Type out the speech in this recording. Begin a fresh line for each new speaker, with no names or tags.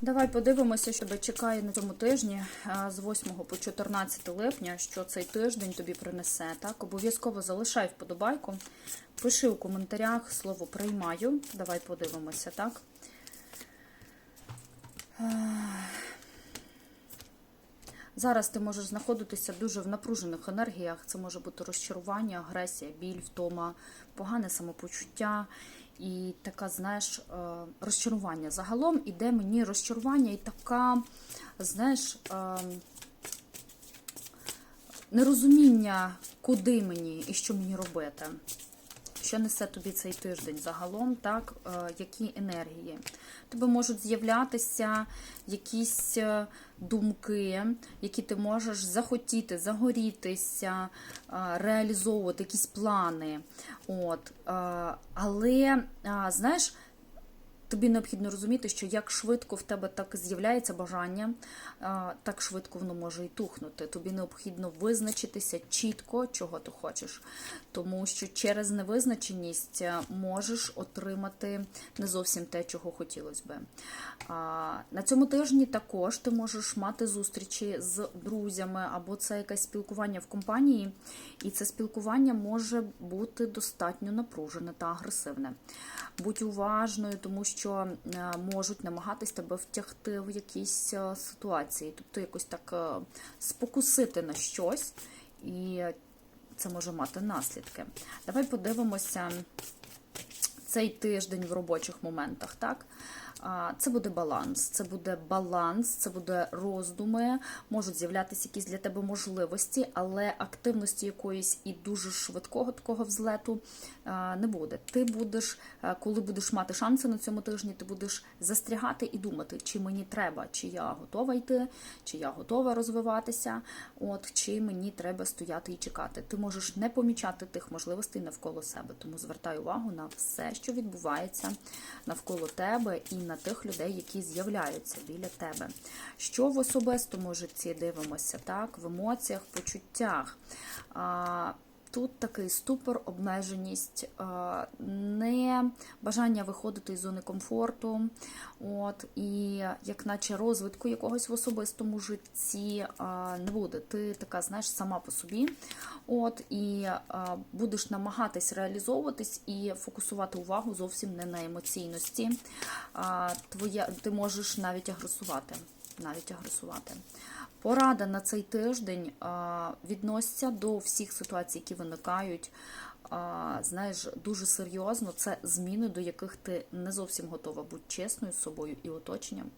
Давай подивимося, що тебе чекає на цьому тижні з 8 по 14 липня, що цей тиждень тобі принесе. Так, обов'язково залишай вподобайку, пиши у коментарях слово приймаю. Давай подивимося, так. Зараз ти можеш знаходитися дуже в напружених енергіях. Це може бути розчарування, агресія, біль, втома, погане самопочуття і така, знаєш, е, розчарування. Загалом іде мені розчарування і така, знаєш, е, нерозуміння, куди мені і що мені робити. Що несе тобі цей тиждень загалом, так, е, які енергії? Тебе можуть з'являтися якісь е, думки, які ти можеш захотіти, загорітися, е, реалізовувати якісь плани. От. Але, знаєш, Тобі необхідно розуміти, що як швидко в тебе так з'являється бажання, так швидко воно може і тухнути. Тобі необхідно визначитися чітко, чого ти хочеш. Тому що через невизначеність можеш отримати не зовсім те, чого хотілося би. На цьому тижні також ти можеш мати зустрічі з друзями, або це якесь спілкування в компанії, і це спілкування може бути достатньо напружене та агресивне. Будь уважною, тому що е, можуть намагатись тебе втягти в якісь е, ситуації, тобто якось так е, спокусити на щось, і це може мати наслідки. Давай подивимося цей тиждень в робочих моментах, так? Це буде баланс, це буде баланс, це буде роздуми, можуть з'являтися якісь для тебе можливості, але активності якоїсь і дуже швидкого такого взлету не буде. Ти будеш, коли будеш мати шанси на цьому тижні, ти будеш застрягати і думати, чи мені треба, чи я готова йти, чи я готова розвиватися, от чи мені треба стояти і чекати. Ти можеш не помічати тих можливостей навколо себе, тому звертай увагу на все, що відбувається навколо тебе і на тих людей, які з'являються біля тебе. Що в особистому житті дивимося, так? В емоціях, почуттях. Тут такий ступор, обмеженість, не бажання виходити із зони комфорту, от, і як наче розвитку якогось в особистому житті не буде. Ти така, знаєш, сама по собі, от, і будеш намагатись реалізовуватись і фокусувати увагу зовсім не на емоційності. А, твоя, ти можеш навіть агресувати. Навіть агресувати. Порада на цей тиждень відносяться відноситься до всіх ситуацій, які виникають. Знаєш, дуже серйозно це зміни, до яких ти не зовсім готова бути чесною з собою і оточенням.